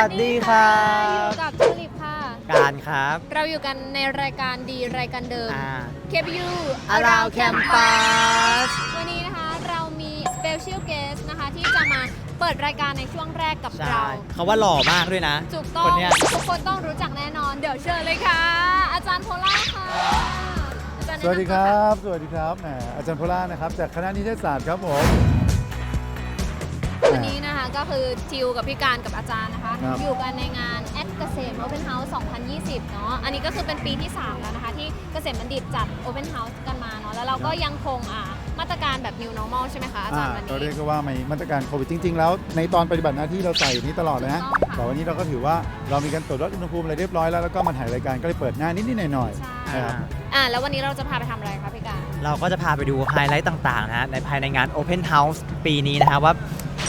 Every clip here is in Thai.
สวัสดีครับอยู่กับจูลิปค่ะ การครับ เราอยู่กันในรายการดีรายการเดิม อ่า KBU Around Campus วันนี้นะคะเรามี special guest นะคะ ที่จะมาเปิดรายการในช่วงแรกกับใช่เราเขาว่าหล่อมากด้วยนะถูกต้อคงนเนี้ยทุกคนต้องรู้จักแน่นอน เดี๋ยวเชิญเลยค่ะ อาจารย์โพล่าค่ะอาจารย์สวัสดีครับ สวัสดีครับแหมอาจารย์โพล่านะครับ จากคณะนิเทศศาสตร์ครับผมวันนี้นะคะ ก็คือทิวกับพี่การกับอาจารย์นะคะ ครับ อยู่กันในงานแอดเกษม Open House 2020 เนาะอันนี้ก็คือเป็นปีที่ 3 แล้วนะคะ ที่เกษมบัณฑิตจัด Open House กันมาเนาะแล้วเราก็ยังคงอ่ามาตรการแบบ New Normal ใช่ไหมคะอาจารย์วันก็เรียนี้กว่ามีมาตรการโควิดจริง ๆ แล้วในตอนปฏิบัติหน้าที่เราใส่อย่างนี้ตลอดเลยนะถูกต้องค่ะแต่วันนี้เราก็ถือว่าเรามีการตรวจวัดอุณหภูมิอะไรเรียบร้อยแล้วแล้วก็มาถ่ายรายการก็เลยเปิดหน้านิดๆหน่อยใช่ ๆนะครับ อ่าแล้ววันนี้เราจะพาไปทำอะไรคะพี่การ เราก็จะพาไปดูไฮไลท์ต่างๆนะฮะในภายในงาน Open House ปีนี้นะฮะว่า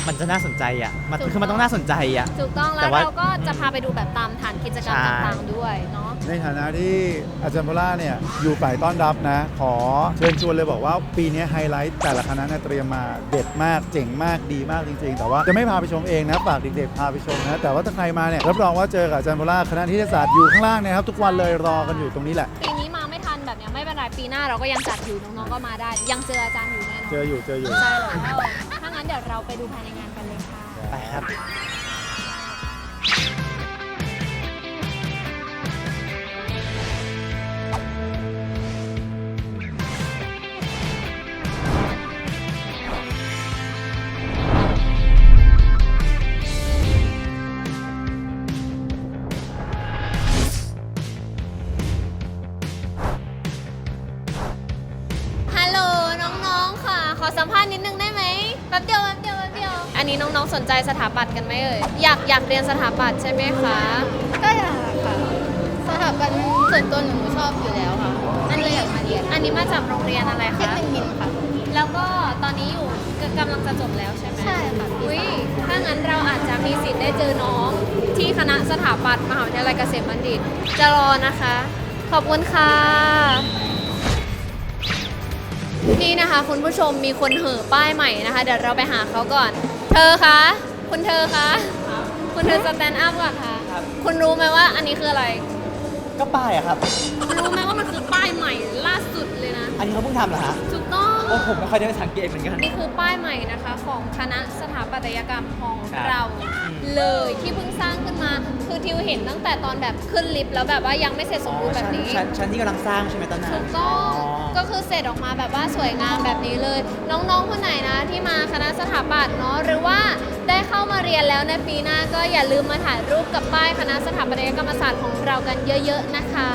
มันจะน่าสนใจอะมันถูกต้องคือมันต้องน่าสนใจอะ ถูกต้องแล้แต่วว่า เราก็จะพาไปดูแบบตามฐานกิจกรรมใช่ต่างๆด้วยเนาะ ในฐานะที่อาจารย์โพล่าเนี่ยอยู่ฝ่ายต้อนรับนะ ขอเชิญชวนเลยบอกว่าปีนี้ไฮไลท์แต่ละคณะเนี่ยเตรียมมาเด็ดมากเจ๋งมากดีมากจริง ๆ แต่ว่าจะไม่พาไปชมเองนะฝากเด็กๆพาไปชมนะ แต่ว่าถ้าใครมาเนี่ยรับรองว่าเจอกับอาจารย์โพล่าคณะนิเทศศาสตร์อยู่ข้างล่างเนะครับทุกวันเลยรอกันอยู่ตรงนี้แหละ ปีนี้มาไม่ทันแบบเนี้ยไม่เป็นไรปีหน้าเราก็ยังจัดอยู่น้องๆก็มาได้ ยังเจออาจารย์อยู่แน่นอนเจออยู่เจออยู่ ใช่แล้วถ้า งั้นเดี๋ยวเราไปดูภายในงานกันเลยค่ะ ไปครับ ปัตย์กันไหมเอ่ยอยากอยากเรียนสถาปัตย์ใช่ไหมคะก็อยากค่ะสถาบันส่วนตัวหนูชอบอยู่แล้วค่ะอันนี้อยากมาเรียนอันนี้มาจากโรงเรียนอะไรเทคคะนิคมินค่ะ แล้วก็ตอนนี้อยู่กำลังจะจบแล้วใช่ไหมใช่ค่ะปีอุ้ยสามถ้างั้นเราอาจจะมีสิทธิ์ได้เจอน้องที่คณะสถาปัตย์มหาวิทยาลัยเกษมบัณฑิตจะรอนะคะ ขอบคุณค่ะ นี่นะคะคุณผู้ชมมีคนเห่อป้ายใหม่นะคะ เดี๋ยวเราไปหาเขาก่อน เธอคะ คุณเธอคะ คุณเธอสแตนด์อัพก่อนค่ะ ครับ คุณรู้ไหมว่าอันนี้คืออะไร ก็ป้ายอะครับ รู้ไหมว่ามันคือป้ายใหม่ล่าสุดเลยนะ อันนี้เขาเพิ่งทำเหรอฮะถูกต้อง โอ้ผมไม่ค่อยได้สังเกตเหมือนกัน นี่คือป้ายใหม่นะคะของคณะสถาปัตยกรรมของครับเราอืมเลยที่เพิ่งสร้างขึ้นมา คือทิวเห็นตั้งแต่ตอนแบบขึ้นลิฟต์แล้วแบบว่ายังไม่เสร็จสมบูรณ์แบบนี้ ชั้นชั้นที่กำลังสร้างใช่ไหมตอนนั้นถูกต้องอ๋อก็คือเสร็จออกมาแบบว่าสวยงามแบบนี้เลย น้องๆคนไหนนะที่มาคณะสถาปัตย์เนาะหรือว่าได้ เข้ามาเรียนแล้วในปีหน้าก็อย่าลืมมาถ่ายรูปกับป้ายคณะสถาปัตยกรรมศาสตร์ของเรากันเยอะๆนะคะ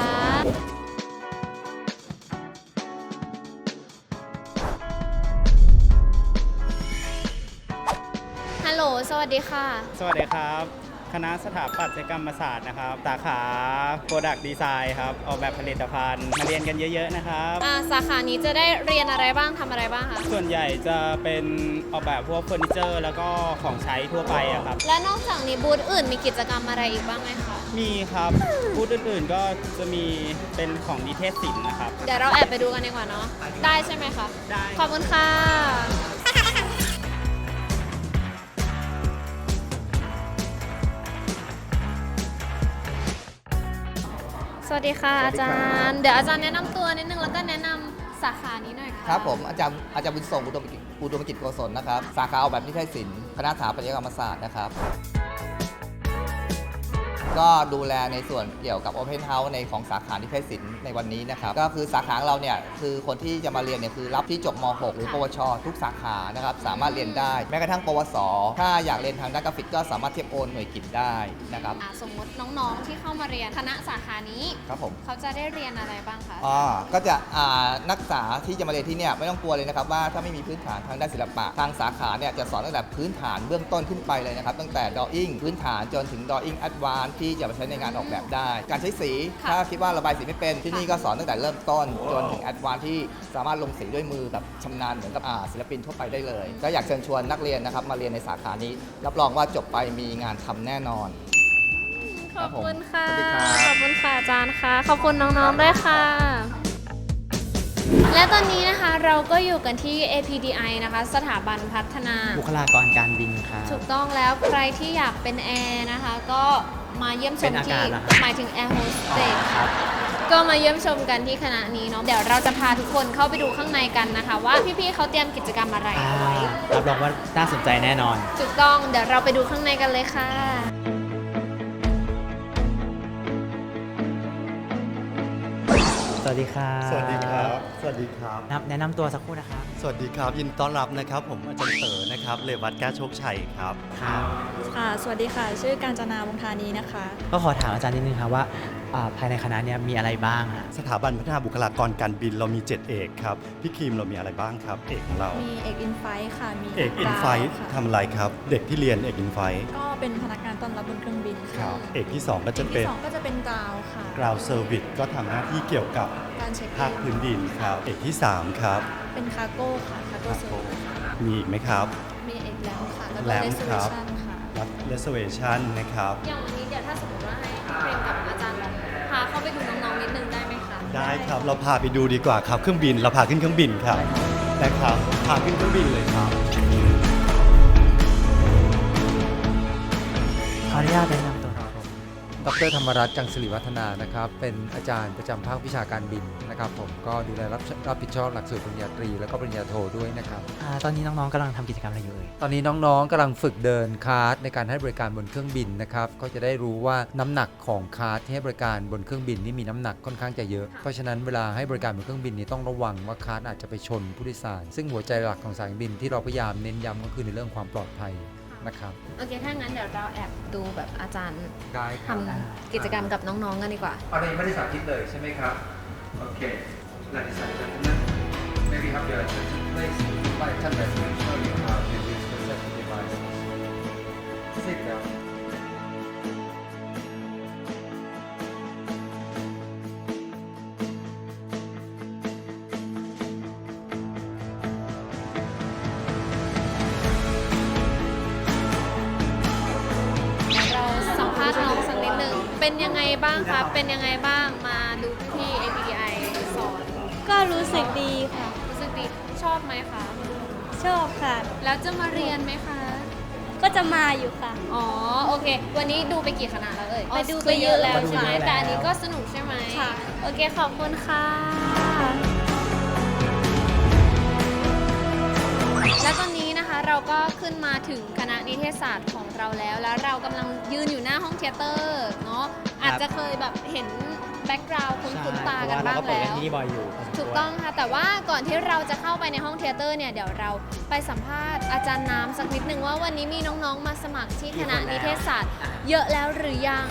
ฮัลโหลสวัสดีค่ะ สวัสดีครับ คณะสถาปัตยกรรมศาสตร์นะครับ สาขา Product Design ครับ ออกแบบผลิตภัณฑ์ มาเรียนกันเยอะ ๆ นะครับ อ่าสาขานี้จะได้เรียนอะไรบ้างทำอะไรบ้างคะ ส่วนใหญ่จะเป็นออกแบบพวกเฟอร์นิเจอร์ แล้วก็ของใช้ทั่วไปอะครับ และนอกจากนี้บูธอื่นมีกิจกรรมอะไรอีกบ้างไหมคะ มีครับพูดอื่นๆก็จะมีเป็นของนิเทศศิลป์นะครับ เดี๋ยวเราแอบไปดูกันดีกว่าเนาะ ได้ใช่ไหมคะ ได้ ขอบคุณค่ะ วัสดีค่ะอาจารย์ เดี๋ยวอาจารย์แนะนำตัวนิดนึงแล้วก็แนะนำสาขานี้หน่อยค่ะครับผมอาจารย์อาจารย์บุญส่งอุดมกิจอุดมกิจโกศลนะครับ สาขาออกแบบนิเทศศิลป์คณะสถาปัตยกรรมศาสตร์นะครับ ก็ดูแลในส่วนเกี่ยวกับ Open House ในของสาขานิเทศศิลป์ในวันนี้นะครับ ก็คือสาขาของเราเนี่ยคือคนที่จะมาเรียนเนี่ยคือรับที่จบม .6 หรือค่ะปวช ทุกสาขานะครับสามารถเรียนได้ แม้กระทั่ง ปวส ถ้าอยากเรียนทางด้านกราฟิกก็สามารถเทียบโอนหน่วยกิจได้นะครับอ่าสมมติน้องๆที่เข้ามาเรียนคณะสาขานี้ ครับผม เขาจะได้เรียนอะไรบ้างคะอ๋อก็จะอ่านักศึกษาที่จะมาเรียนที่เนี่ยไม่ต้องกลัวเลยนะครับว่าถ้าไม่มีพื้นฐานทางด้านศิลปะ ทางสาขาเนี่ยจะสอนตั้งแต่พื้นฐานเบื้องต้นขึ้นไปเลยนะครับ ตั้งแต่ drawing พื้นฐานจนถึง drawing advance ที่จะมาใช้ในงานออกแบบได้ การใช้สีค่ะถ้าคิดว่าระบายสีไม่เป็นที่นี่ก็สอนตั้งแต่เริ่มต้น จนถึง advance ที่สามารถลงสีด้วยมือแบบชำนาญเหมือนกับอ่าศิลปินทั่วไปได้เลย ก็อยากเชิญชวนนักเรียนนะครับมาเรียนในสาขานี้ รับรองว่าจบไปมีงานทำแน่นอน ขอบคุณค่ะ สวัสดีครับ ขอบคุณค่ะอาจารย์ค่ะ ขอบคุณน้องๆด้วยค่ะ และตอนนี้นะคะเราก็อยู่กันที่ APDI นะคะ สถาบันพัฒนา บุคลากรการบินครับ ถูกต้องแล้วใครที่อยากเป็นแอร์นะคะ ก็ มาเยี่ยมชเป็มนอาที่กาศเหรอครับ หมายถึงแอร์โฮสเตสครับ ก็มาเยี่ยมชมกันที่คณะนี้เนาะเดี๋ยวเราจะพาทุกคนเข้าไปดูข้างในกันนะคะ ว่าพี่ๆเขาเตรียมกิจกรรมอะไรอ่าเอาไว้รับรองว่าน่าสนใจแน่นอน ถูกต้องเดี๋ยวเราไปดูข้างในกันเลยค่ะ สวัสดีครับสวัสดีครับ สวัสดีครับ นับแนะนำตัวสักครู่นะครับ สวัสดีครับ ยินดีต้อนรับนะครับ ผมอาจารย์เต๋อนะครับเลวัตแก้วโชคชัยครับ ครับ ค่ะ สวัสดีค่ะ ชื่อการจนาวงธานีนะคะ ก็ขอถามอาจารย์นิดนึงครับว่า อ่าภายในคณะเนี้มีอะไรบ้างฮะสถาบันพัฒนาบุคลากรการบินเรามี 7 เอกครับ พี่ครีมเรามีอะไรบ้างครับ เอกของเรา มีเอกอินไฟค่ะ มีเอกอินไฟดาวค่ะทำอะไรครับ เด็กที่เรียนเอกอินไฟก็เป็นพนักงานต้อนรับบนเครื่องบินคค่ะรับเอกที่ 2 ก็เอจะกเป็ที่นสองก็จะเป็นกราวค่ะ ground service ก็ทำหน้าที่เกี่ยวกับการเช็คภาคพื้นดินครับ เอกที่ 3 ครับ เป็นคาร์โก้ค่ะคาร์โก้เซอร์มีอีกไหมครับ มีเอกแลมค่ะ แล้วก็แลมเรสคเวรับ ชั่นค่ะ รับ reservation นะครับ อย่างวันนี้เดี๋ยวถ้าสมมติว่าให้เพลงกับอาจารย์แบบพา เข้าไปดูน้องๆนิดนึงได้ไหมคะได้ครับเราพาไปดูดีกว่าครับเครื่องบิน เราพาขึ้นเครื่องบินครับนะครับพาขึ้นเครื่องบินเลยครับ ขออนุญาตแนะนำตัวครับผม ดรธรรมรัตน์จังสิริวัฒนานะครับ เป็นอาจารย์ประจำภาควิชาการบินนะครับ ผมก็ดูแลรับรับผิดชอบหลักสูตรปริญญาตรี แล้วก็ปริญญาโทด้วยนะครับอ่าตอนนี้น้องๆกำลังทำกิจกรรมอะไรอยู่เอ่ยตอนนี้น้องๆกำลังฝึกเดินคาร์ทในการให้บริการบนเครื่องบินนะครับก็จะได้รู้ว่าน้ำหนักของคาร์ทที่ให้บริการบนเครื่องบินนี่มีน้ำหนักค่อนข้างจะเยอะเพราะฉะนั้นเวลาให้บริการบนเครื่องบินนี่ต้องระวังว่าคาร์ทอาจจะไปชนผู้โดยสาร ซึ่งหัวใจหลักของสายการบินที่เราพยายามเน้นย้ำก็คือในเรื่องความปลอดภัย นะครับ โอเค ถ้างั้นเดี๋ยวเราแอบดูแบบอาจารย์ได้ทำกิจกรรมกับน้องๆกันดีกว่า อันนี้ไม่ได้สาธิตเลยใช่ไหมครับ โอเค Ladies and gentlemen maybe have your attention please my attendant will show เป็นยังไงบ้างคะเป็นยังไงบ้างมาดูที่ API สอนก็รู้สึกดีค่ะ รู้สึกดีชอบไหมคะ ชอบค่ะ แล้วจะมาเรียนไหมคะ ก็จะมาอยู่ค่ะ อ๋อโอเค วันนี้ดูไปกี่คณะแล้วเอ่ยไปดูไปเยอะแล้วใช่ไหมไปดูเยอะแล้วแต่อันนี้ก็สนุกใช่ไหมค่ะ โอเคขอบคุณค่ะและตอนนี้นะคะ เราก็ขึ้นมาถึงคณะนิเทศศาสตร์ของเราแล้ว แล้วเรากำลังยืนอยู่หน้าห้องเทยเตอร์เนาะอาจจะเคยแบบเห็นแบ็กกราวด์คุ้นๆตากันใช่บ้างเพระว่เรก็เปิดแล้กันว ที่นี่บ่อยอยู่พสมควรถูกต้องค่ะ แต่ว่าก่อนที่เราจะเข้าไปในห้องเทยเตอร์เนี่ย เดี๋ยวเราไปสัมภาษณ์อาจารย์น้ำสักนิดหนึ่งว่าวันนี้มีน้องๆมาสมัครที่คณะนิเทศศาสตร์ เยอะแล้วหรือยัง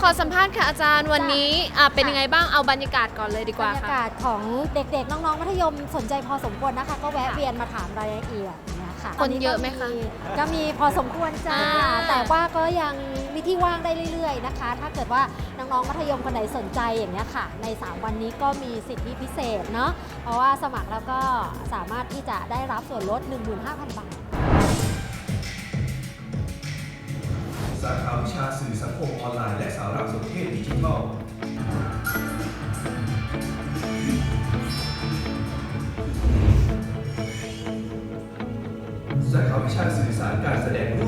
ขอสัมภาษณ์ค่ะอาจารย์วันนี้อะเป็นยังไงบ้างเอาบรรยากาศก่อนเลยดีกบรว่ารยาค่ะ กาศของเด็กๆ น้องๆ มัธยมสนใจพอสมควรนะคะ ก็แวะเวียนมาถามรายละเอียดเนี่ยค่ะคนเยอะไหมคะตนนี้ก็มีก็มีพอสมควรจ้า อ่า แต่ว่าก็ยังมีที่ว่างได้เรื่อยๆนะคะ ถ้าเกิดว่าน้องๆ มัธยมคนไหนสนใจอย่างนี้ยค่ะ ใน 3 วันนี้ก็มีสิทธิพิเศษเนาะ เพราะว่าสมัครแล้วก็สามารถที่จะได้รับส่วนลด 15,000 บาทาขาวิชาสื่อสังคมออนไลน์และสารสนเทศดิจิทัลสาขาวิชาสื่อสารการแสดงร่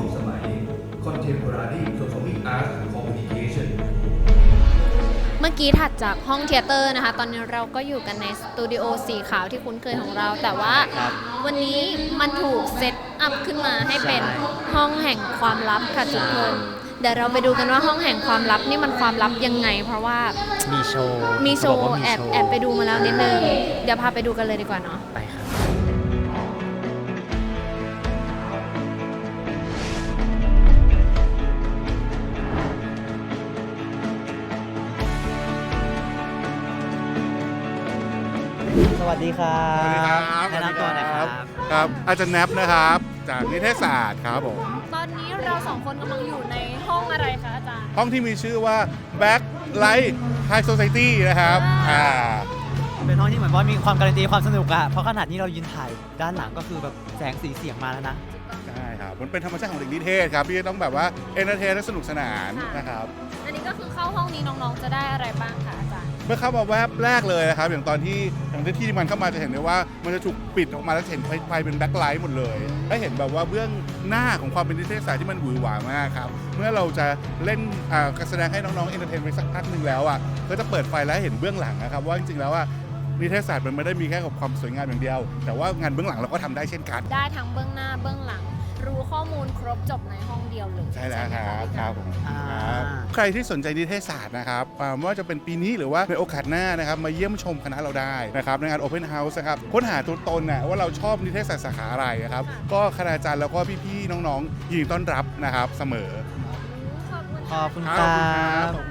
มื่อกี้ถัดจากห้องเทยเตอร์นะคะ ตอนนี้เราก็อยู่กันในสตูดิโอสีขาวที่คุ้นเคยของเรา แต่ว่าครับวันนี้มันถูกเซตอัพขึ้นมาให้เป็นใช่ห้องแห่งความลับค่ะทุกคนเดี๋ยวเราไปดูกันว่าห้องแห่งความลับนี่มันความลับยังไง เพราะว่ามีโชว์มีโชเขาบว์กว่ามีแอบโชว์แอบไปดูมาแล้วนิดนึงเดี๋ยวพาไปดูกันเลยดีกว่าเนาะไปครั สวัสดีครับสวัสดีครับแนะนำตัวหน่อยครับ ครับ อาจารย์แนบนะครับ จากนิเทศศาสตร์ครับผม ตอนนี้เราสองคนกำลังอยู่ในห้องอะไรคะอาจารย์ ห้องที่มีชื่อว่า Back Light High Society นะครับ อ่า เป็นห้องที่เหมือนว่ามีความการันตีความสนุกอะเพราะขนาดนี้เรายืนถ่ายด้านหลังก็คือแบบแสงสีเสียงมาแล้วนะ ใช่ครับ มันเป็นธรรมชาติของเด็กนิเทศครับที่จะต้องแบบว่าเอนเตอร์เทนและสนุกสนานค่ะนะครับ อันนี้ก็คือเข้าห้องนี้น้องๆจะได้อะไรบ้างคะอาจารย์เมื่อเข้ามาแวบแรกเลยนะครับอย่างตอนที่อย่างที่ที่มันเข้ามาจะเห็นได้ว่ามันจะถูกปิดออกมาแล้วจะเห็นไฟไฟเป็นแบ็คไลท์หมดเลยได้เห็นแบบว่าเบื้องหน้าของความเป็นนิเทศศาสตร์ที่มันหวือหวามากครับเมื่อเราจะเล่นอ่าการแสดงให้น้องๆเอนเตอร์เทนไปสักพักหนึ่งแล้วอะก็จะเปิดไฟแล้วเห็นเบื้องหลังนะครับว่าจริงๆแล้วอะนิเทศศาสตร์มันไม่ได้มีแค่กับความสวยงามอย่างเดียว แต่ว่างานเบื้องหลังเราก็ทำได้เช่นกัน ได้ทั้งเบื้องหน้าเบื้องหลัง รู้ข้อมูลครบจบในห้องเดียวเลยใช่แล้วไหมคคะรับพี่คกัรันบผมอ่า ครับใครที่สนใจนิเทศศาสตร์นะครับอ่าไม่ว่าจะเป็นปีนี้หรือว่าในโอกาสหน้านะครับ มาเยี่ยมชมคณะเราได้นะครับในงาน Open House นะครับ ค้นหาตัวตนนะว่าเราชอบนิเทศศาสตร์สาขาอะไรนะครับ ก็คณาจารย์แล้วก็พี่ๆน้องๆยินดีต้อนรับนะครับเสมอขอบคุณขอบคุณคครัรัขอบคุณครับบขอบคุ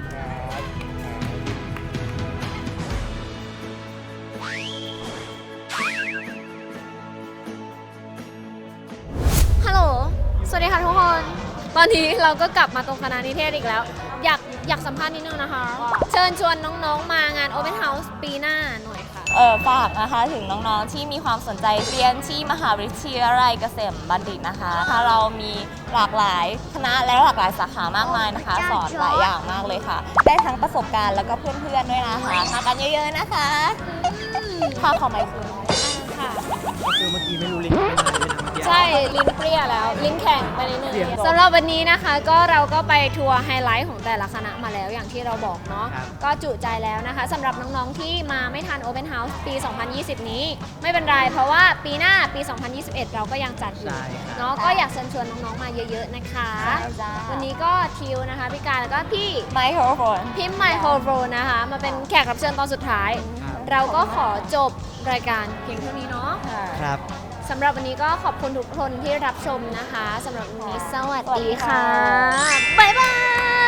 ณครับ สวัสดีค่ะทุกคน ตอนนี้เราก็กลับมาตรงคณะนิเทศอีกแล้ว อยากอยากสัมภาษณ์นิดนึงนะคะ เชิญชวนน้องๆมางาน Open House ปีหน้าหน่อยค่ะ เออฝากนะคะถึงน้องๆที่มีความสนใจเรียนที่มหาวิทยาลัยเกษมบัณฑิตนะคะถ้าเรามีหลากหลายคณะและหลากหลายสาขามากมายนะคะ สอนหลายอย่างมากเลยค่ะ ได้ทั้งประสบการณ์แล้วก็เพื่อนๆด้วยนะคะมากันเยอะๆนะคะค่ะขอไมค์คืนค่ะก็คือเมื่อกี้ไม่รู้ลิงก์ ใช่ ลิ้นเปรี้ยแล้ว ลิ้นแข็งไปนิดนึงเสียงบอกสำหรับวันนี้นะคะก็เราก็ไปทัวร์ไฮไลท์ของแต่ละคณะมาแล้วอย่างที่เราบอกเนาะครับ ก็จุใจแล้วนะคะสำหรับน้องๆที่มาไม่ทัน Open House ปี 2020 นี้ ไม่เป็นไร เพราะว่าปีหน้าปี 2021 เราก็ยังจัดอยู่ ใช่ครับ เนาะก็อยากเชิญชวนน้องๆมาเยอะๆนะคะจ้า วันนี้ก็ทิวนะคะพี่การแล้วก็พี่ ไมโครโฟน พิมพ์ไมโครโฟนนะคะ มาเป็นแขกรับเชิญตอนสุดท้ายเราก็ขอจบรายการเพียงเท่านี้เนาะ ครับ สำหรับวันนี้ก็ขอบคุณทุกคนที่รับชมนะคะสำหรับวันนี้สวัสดีค่ะ บ๊ายบาย